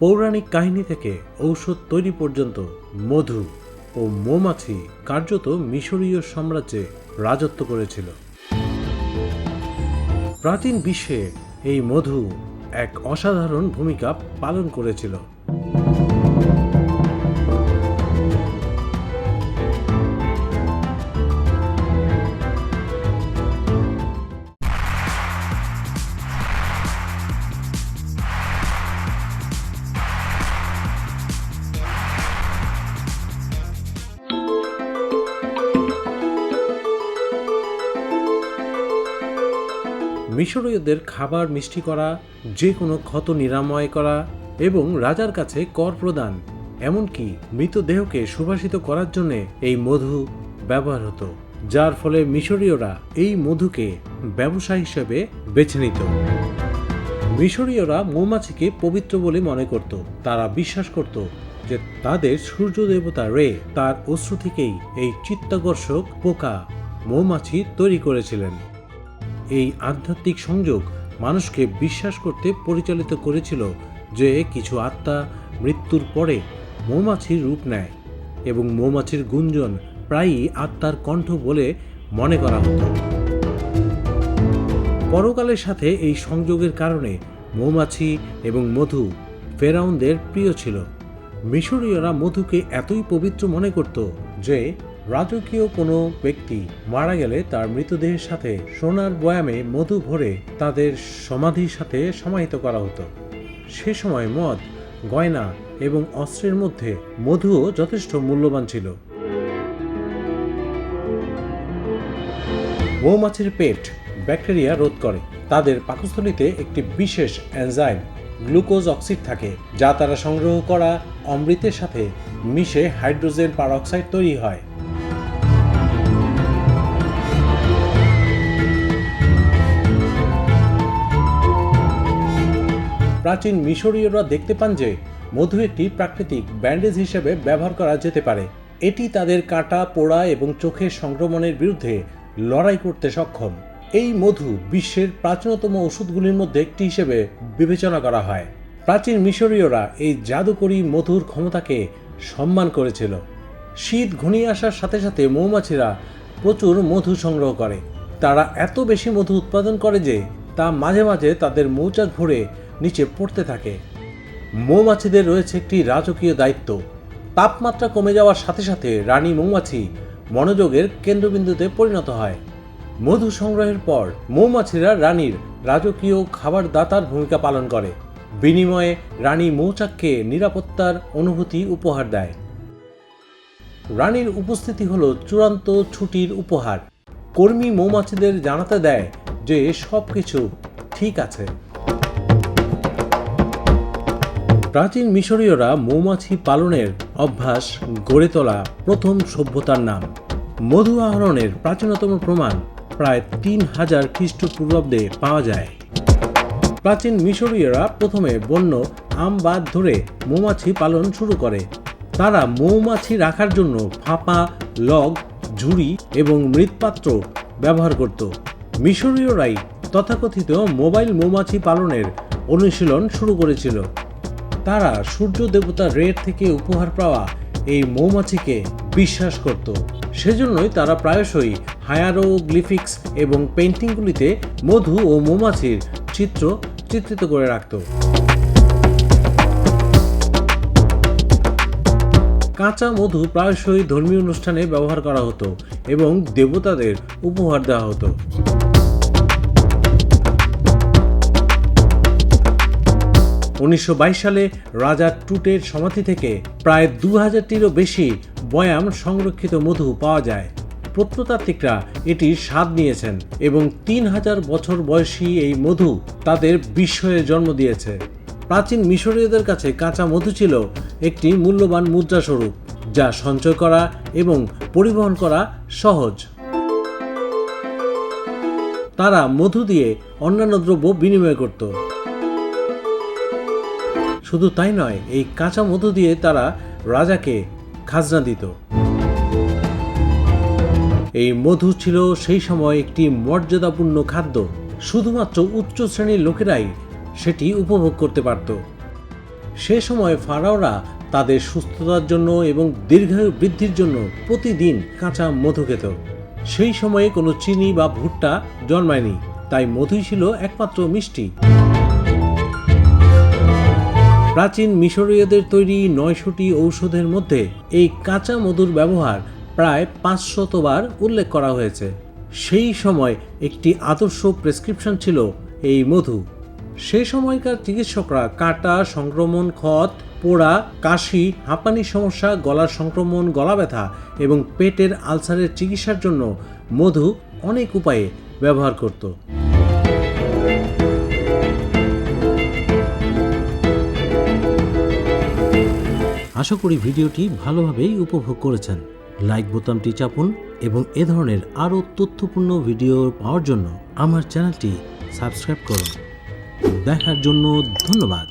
পৌরাণিক কাহিনী থেকে ঔষধ তৈরি পর্যন্ত মধু ও মৌমাছি কার্যত মিশরীয় সাম্রাজ্যে রাজত্ব করেছিল। প্রাচীন বিশ্বে এই মধু এক অসাধারণ ভূমিকা পালন করেছিল। মিশরীয়দের খাবার মিষ্টি করা যে কোনো ক্ষত নিরাময় করা এবং রাজার কাছে কর প্রদান, এমনকি মৃতদেহকে সুবাসিত করার জন্য এই মধু ব্যবহার হতো, যার ফলে মিশরীয়রা এই মধুকে ব্যবসা হিসেবে বেছে নিত। মিশরীয়রা মৌমাছিকে পবিত্র বলে মনে করত। তারা বিশ্বাস করত যে তাদের সূর্য দেবতা রে তার অশ্রু থেকেই এই চিত্তাকর্ষক পোকা মৌমাছি তৈরি করেছিলেন। এই আধ্যাত্মিক সংযোগ মানুষকে বিশ্বাস করতে পরিচালিত করেছিল যে কিছু আত্মা মৃত্যুর পরে মৌমাছির রূপ নেয় এবং মৌমাছির গুঞ্জন প্রায়ই আত্মার কণ্ঠ বলে মনে করা হতো। পরকালের সাথে এই সংযোগের কারণে মৌমাছি এবং মধু ফেরাউনদের প্রিয় ছিল। মিশরীয়রা মধুকে এতই পবিত্র মনে করত যে রাজকীয় কোনো ব্যক্তি মারা গেলে তার মৃতদেহের সাথে সোনার বয়ামে মধু ভরে তাদের সমাধির সাথে সমাহিত করা হতো। সে সময় মদ, গয়না এবং অস্ত্রের মধ্যে মধুও যথেষ্ট মূল্যবান ছিল। মৌমাছির পেট ব্যাকটেরিয়া রোধ করে। তাদের পাকস্থলীতে একটি বিশেষ এনজাইম, গ্লুকোজ অক্সিড থাকে, যা তারা সংগ্রহ করা অমৃতের সাথে মিশে হাইড্রোজেন পারঅক্সাইড তৈরি হয়। প্রাচীন মিশরীয়রা দেখতে পান যে মধু একটি প্রাকৃতিক ব্যান্ডেজ হিসেবে ব্যবহার করা যেতে পারে। এটি তাদের কাটা, পোড়া এবং চোখের সংক্রমণের বিরুদ্ধে লড়াই করতে সক্ষম। এই মধু বিশ্বের প্রাচীনতম ওষুধগুলির মধ্যে একটি হিসেবে বিবেচনা করা হয়। প্রাচীন মিশরীয়রা এই জাদুকরী মধুর ক্ষমতাকে সম্মান করেছিল। শীত ঘনিয়ে আসার সাথে সাথে মৌমাছিরা প্রচুর মধু সংগ্রহ করে। তারা এত বেশি মধু উৎপাদন করে যে তা মাঝে মাঝে তাদের মৌচাক ভরে নিচে পড়তে থাকে। মৌমাছিদের রয়েছে একটি রাজকীয় দায়িত্ব। তাপমাত্রা কমে যাওয়ার সাথে সাথে রানী মৌমাছি মনোযোগের কেন্দ্রবিন্দুতে পরিণত হয়। মধু সংগ্রহের পর মৌমাছিরা রানীর রাজকীয় খাবার দাতার ভূমিকা পালন করে। বিনিময়ে রানী মৌচাককে নিরাপত্তার অনুভূতি উপহার দেয়। রানীর উপস্থিতি হলো চূড়ান্ত ছুটির উপহার। কর্মী মৌমাছিদের জানাতে দেয় যে সব কিছু ঠিক আছে। প্রাচীন মিশরীয়রা মৌমাছি পালনের অভ্যাস গড়ে তোলা প্রথম সভ্যতার নাম। মধু আহরণের প্রাচীনতম প্রমাণ প্রায় তিন হাজার খ্রিস্টপূর্বাব্দে পাওয়া যায়। প্রাচীন মিশরীয়রা প্রথমে বন্য আম বাদ ধরে মৌমাছি পালন শুরু করে। তারা মৌমাছি রাখার জন্য ফাঁপা, লগ, ঝুড়ি এবং মৃৎপাত্র ব্যবহার করত। মিশরীয়রাই তথাকথিত মোবাইল মৌমাছি পালনের অনুশীলন শুরু করেছিল। তারা সূর্য দেবতা রেড থেকে উপহার পাওয়া এই মৌমাছিকে বিশ্বাস করত। সেজন্যই তারা প্রায়শই হায়ারোগ্লিফিক্স এবং পেন্টিংগুলিতে মধু ও মৌমাছির চিত্র চিত্রিত করে রাখত। কাঁচা মধু প্রায়শই ধর্মীয় অনুষ্ঠানে ব্যবহার করা হতো এবং দেবতাদের উপহার দেওয়া হতো। উনিশশো বাইশ সালে রাজা টুটের সমাধি থেকে প্রায় দু হাজারটিরও বেশি বয়াম সংরক্ষিত মধু পাওয়া যায়। প্রত্নতাত্ত্বিকরা এটির স্বাদ নিয়েছেন এবং তিন হাজার বছর বয়সী এই মধু তাদের বিস্ময়ের জন্ম দিয়েছে। প্রাচীন মিশরীয়দের কাছে কাঁচা মধু ছিল একটি মূল্যবান মুদ্রা স্বরূপ যা সঞ্চয় করা এবং পরিবহন করা সহজ। তারা মধু দিয়ে অন্যান্য দ্রব্য বিনিময় করত। শুধু তাই নয়, এই কাঁচা মধু দিয়ে তারা রাজাকে খাজনা দিত। এই মধু ছিল সেই সময় একটি মর্যাদাপূর্ণ খাদ্য। শুধুমাত্র উচ্চ শ্রেণির লোকেরাই সেটি উপভোগ করতে পারত। সে সময় ফারাওরা তাদের সুস্থতার জন্য এবং দীর্ঘায়ু বৃদ্ধির জন্য প্রতিদিন কাঁচা মধু খেত। সেই সময়ে কোনো চিনি বা ভুট্টা জন্মায়নি, তাই মধুই ছিল একমাত্র মিষ্টি। প্রাচীন মিশরীয়দের তৈরি নয়শোটি ঔষধের মধ্যে এই কাঁচা মধুর ব্যবহার প্রায় পাঁচশতবার উল্লেখ করা হয়েছে। সেই সময় একটি আদর্শ প্রেসক্রিপশন ছিল এই মধু। সে সময়কার চিকিৎসকরা কাটা, সংক্রমণ, ক্ষত, পোড়া, কাশি, হাঁপানির সমস্যা, গলার সংক্রমণ, গলা ব্যথা এবং পেটের আলসারের চিকিৎসার জন্য মধু অনেক উপায়ে ব্যবহার করত। আশা করি ভিডিওটি ভালোভাবেই উপভোগ করেছেন। লাইক বোতামটি চাপুন এবং এ ধরনের আরও তথ্যপূর্ণ ভিডিও পাওয়ার জন্য আমার চ্যানেলটি সাবস্ক্রাইব করুন। দেখার জন্য ধন্যবাদ।